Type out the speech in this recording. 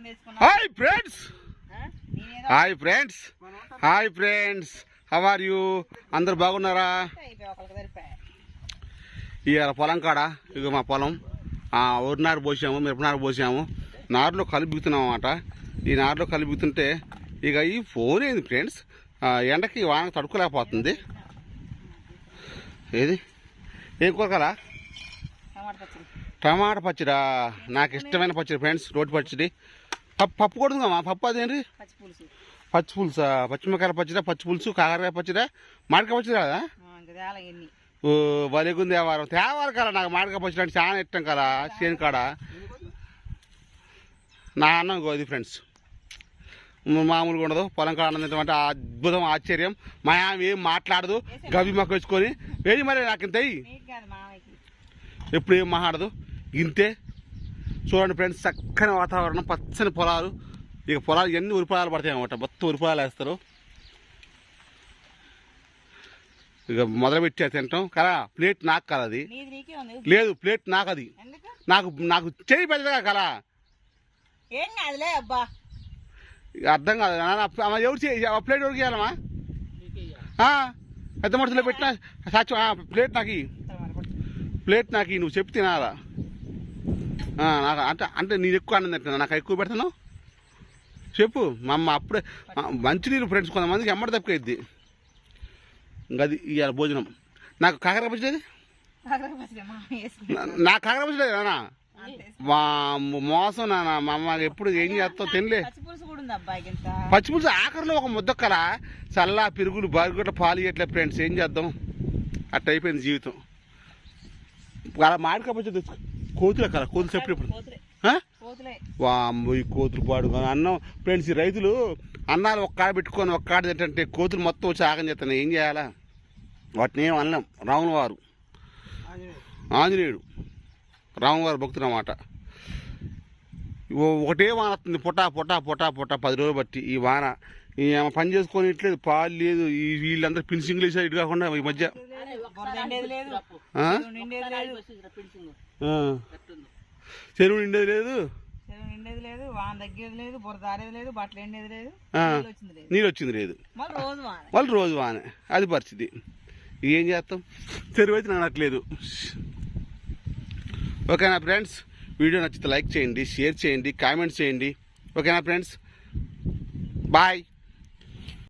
Hi friends. Hi friends. Hi friends. How are you అందరు బాగున్నారా? ఇవాళ పొలం కాడ ఇక మా పొలం. ఆ, వరి నారు పోసాము మిరప నారు పోసాము. నారులో కలిపిస్తున్నాం అన్నమాట. ఈ నారులో కలిపితుంటే ఇక ఈ ఫోన్ ఏంది ఫ్రెండ్స్? ఎండకి వాన తడుకోలేకపోతుంది ఏది? ఏం కూరకలా టమాటా పచ్చడా. నాకు ఇష్టమైన పచ్చడి ఫ్రెండ్స్ రోటి పచ్చడి. పప్పు పప్పు కొడుతుందమ్మా పప్పు అదేంటి? పచ్చి పులుసు పచ్చి పులుసా? పచ్చిమిరకాయల పచ్చడి పచ్చి పులుసు కాకరకాయ పచ్చడి మామిడికాయ పచ్చడి కదా? ఓ బలిగుంది దేవారం తేవాలి కదా నాకు మామిడికాయ పచ్చడి అంటే చాలా ఇష్టం కదా చేను కాడ. నా అన్నం ఇది ఫ్రెండ్స్ మామూలుగా ఉండదు. పొలం కాడ అన్నం తింటామంటే అద్భుతం ఆశ్చర్యం. మా ఆమె ఏం మాట్లాడదు. గవి మొక్క వేసుకొని. వేయి మరి నాకు ఇంత ఎప్పుడు ఏం మాట్లాడదు. ఇంతే. చూడండి ఫ్రెండ్స్ చక్కని వాతావరణం పచ్చని పొలాలు. ఇక పొలాలు ఎన్ని ఉరిపొలాలు పడతాయి అన్నమాట. మొత్తం ఉరిపొలాలు వేస్తారు. ఇక మొదలుపెట్టి తింటాం. కదా ప్లేట్ నాకు కదా అది. లేదు ప్లేట్ నాకు అది. నాకు నాకు చేయి పెద్దగా కదా అర్థం కాదు. ఎవరు ప్లేట్ ఎవరికి పెద్ద మనుషులు పెట్టిన సాక్షి ప్లేట్ నాకు. ప్లేట్ నాకు నువ్వు చెప్పి తినాలా? నాకు అంటే అంటే నేను ఎక్కువ అన్నం తింటున్నా నాకు ఎక్కువ పెడతాను? చెప్పు. మా అమ్మ అప్పుడే మంచినీళ్ళు ఫ్రెండ్స్ కొంతమందికి ఎమ్మడి తప్పుకైద్ది ఇంకా అది ఇవాళ భోజనం. నాకు కాకర పచ్చడి. నా- నాకు కాకర పచ్చడి నాన్న. మా మోసం నాన్న మా అమ్మ ఎప్పుడు ఏం చేస్తావు తినలే. పచ్చిపులుసు ఆఖరిలో ఒక ముద్దక్కల చల్ల పిరుగులు బరుగుట పాలు ఇట్లా ఫ్రెండ్స్ ఏం చేద్దాం? అట్ట అయిపోయింది జీవితం. అలా మామిడికాయ పచ్చడి తెచ్చుకో. కోతులు కదా కోతులు చెప్పిన ఇప్పుడు. కోతులే. ఆ? కోతులే. వామ్మో ఈ కోతులు పాడు అన్నం ఫ్రెండ్స్ ఈ రైతులు అన్నాలు ఒక్క కాడ పెట్టుకొని ఒక్క కాడ తింటే కోతులు మొత్తం వచ్చి ఆగం చేస్తున్నాయి. ఏం చేయాలా? వాటిని ఏం అనలేం. రాముల వారు. ఆంజనేయుడు. రాములవారి భక్తుడు అన్నమాట. ఒకటే వాన వస్తుంది. పొటా పొటా పొటా పొటా పది రోజులు బట్టి ఈ వాన. ఆమె పని చేసుకొని ఇట్లేదు పాలు లేదు. ఈ వీళ్ళందరూ ఫినిషింగ్ వేసారు ఇటు కాకుండా ఈ మధ్య. లేదు చెరువు నిండేది లేదు చెరువు నిండేది లేదు? చెరువు లేదు వాన తగ్గేది లేదు బురద లేదు బట్టలు ఎండేది లేదు నీళ్ళు వచ్చింది లేదు. నీరు వచ్చింది లేదు మళ్ళీ రోజు వాన వాళ్ళు రోజు వానే అది పరిస్థితి. ఏం చేస్తాం? చెరువు అయితే నడట్లేదు ఓకేనా ఫ్రెండ్స్? వీడియో నచ్చితే లైక్ చేయండి షేర్ చేయండి కామెంట్స్ చేయండి. ఓకేనా ఫ్రెండ్స్? బాయ్.